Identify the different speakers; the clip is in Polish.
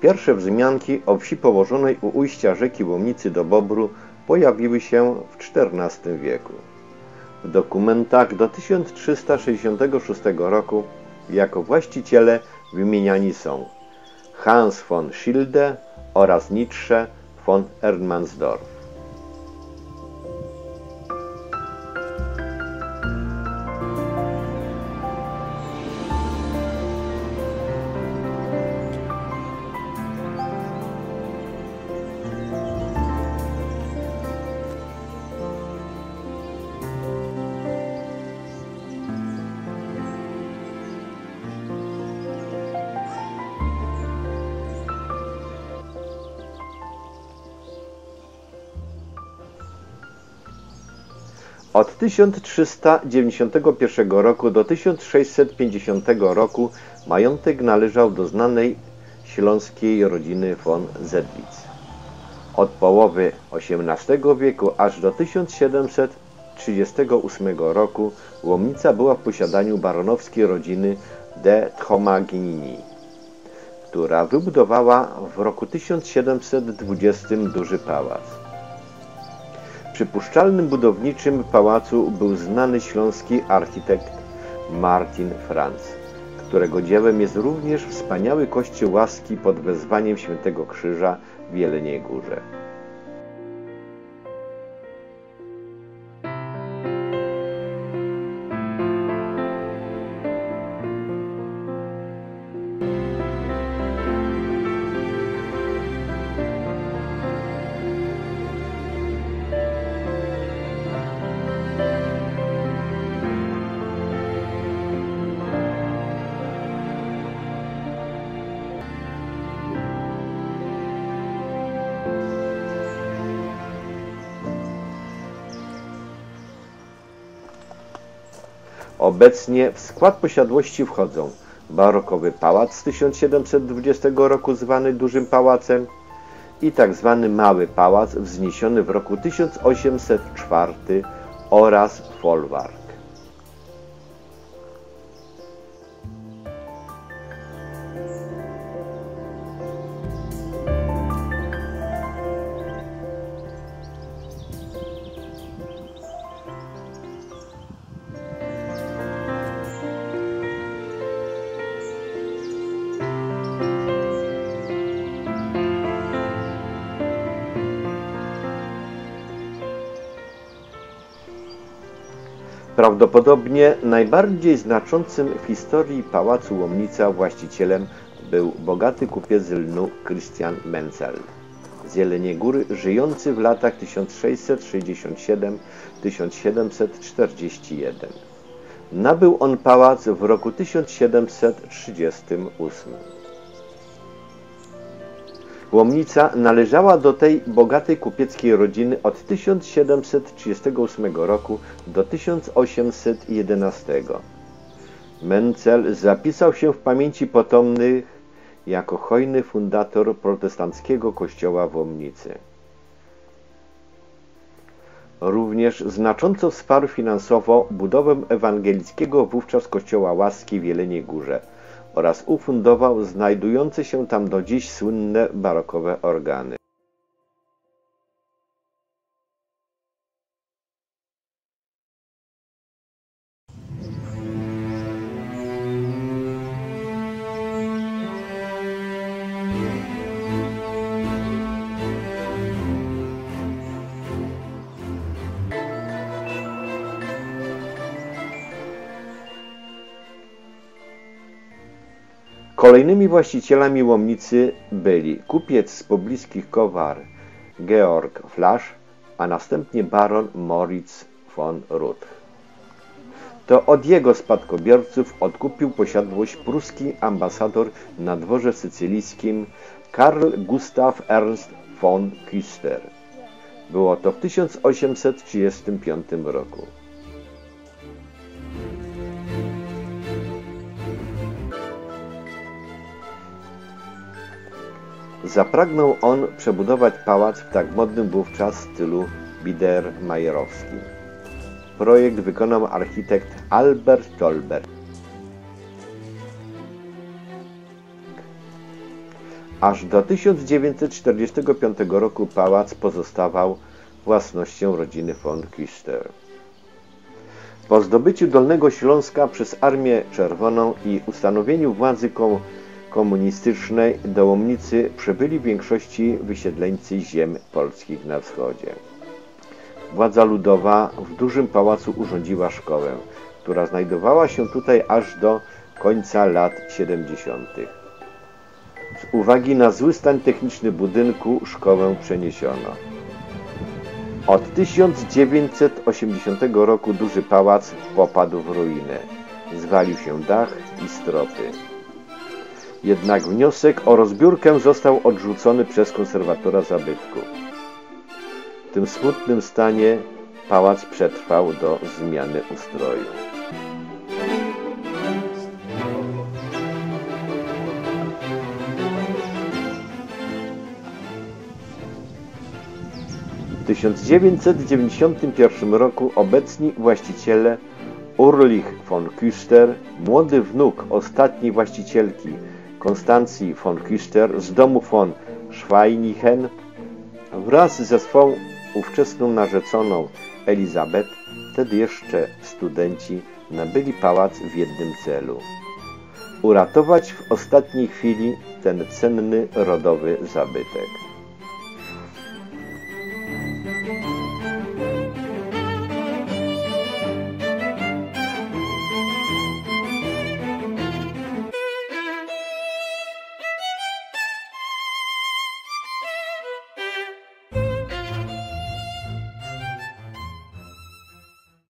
Speaker 1: Pierwsze wzmianki o wsi położonej u ujścia rzeki Łomnicy do Bobru pojawiły się w XIV wieku. W dokumentach do 1366 roku jako właściciele wymieniani są Hans von Schilde oraz Nietzsche von Erdmannsdorf. Od 1391 roku do 1650 roku majątek należał do znanej śląskiej rodziny von Zedlitz. Od połowy XVIII wieku aż do 1738 roku Łomnica była w posiadaniu baronowskiej rodziny de Tromagini, która wybudowała w roku 1720 duży pałac. Przypuszczalnym budowniczym pałacu był znany śląski architekt Martin Franz, którego dziełem jest również wspaniały kościół łaski pod wezwaniem Świętego Krzyża w Jeleniej Górze. Obecnie w skład posiadłości wchodzą barokowy pałac z 1720 roku zwany Dużym Pałacem i tak zwany Mały Pałac wzniesiony w roku 1804 oraz folwark. Prawdopodobnie najbardziej znaczącym w historii Pałacu Łomnica właścicielem był bogaty kupiec lnu Christian Menzel z Jeleniej Góry, żyjący w latach 1667-1741. Nabył on pałac w roku 1738. Łomnica należała do tej bogatej kupieckiej rodziny od 1738 roku do 1811. Mencel zapisał się w pamięci potomnych jako hojny fundator protestanckiego kościoła w Łomnicy. Również znacząco wsparł finansowo budowę ewangelickiego wówczas kościoła łaski w Jeleniej Górze – oraz ufundował znajdujące się tam do dziś słynne barokowe organy. Kolejnymi właścicielami Łomnicy byli kupiec z pobliskich Kowar Georg Flasch, a następnie baron Moritz von Ruth. To od jego spadkobierców odkupił posiadłość pruski ambasador na dworze sycylijskim Karl Gustav Ernst von Küster. Było to w 1835 roku. Zapragnął on przebudować pałac w tak modnym wówczas stylu biedermajerowskim. Projekt wykonał architekt Albert Tolber. Aż do 1945 roku pałac pozostawał własnością rodziny von Küster. Po zdobyciu Dolnego Śląska przez Armię Czerwoną i ustanowieniu władzy komunistycznej dołomnicy przebyli w większości wysiedleńcy ziem polskich na wschodzie. Władza ludowa w dużym pałacu urządziła szkołę, która znajdowała się tutaj aż do końca lat 70. Z uwagi na zły stan techniczny budynku szkołę przeniesiono. Od 1980 roku duży pałac popadł w ruinę. Zwalił się dach i stropy. Jednak wniosek o rozbiórkę został odrzucony przez konserwatora zabytku. W tym smutnym stanie pałac przetrwał do zmiany ustroju. 1991 roku obecni właściciele Urlich von Küster, młody wnuk ostatniej właścicielki Konstancji von Küster z domu von Schweinichen wraz ze swą ówczesną narzeczoną Elizabeth, wtedy jeszcze studenci, nabyli pałac w jednym celu uratować w ostatniej chwili ten cenny rodowy zabytek.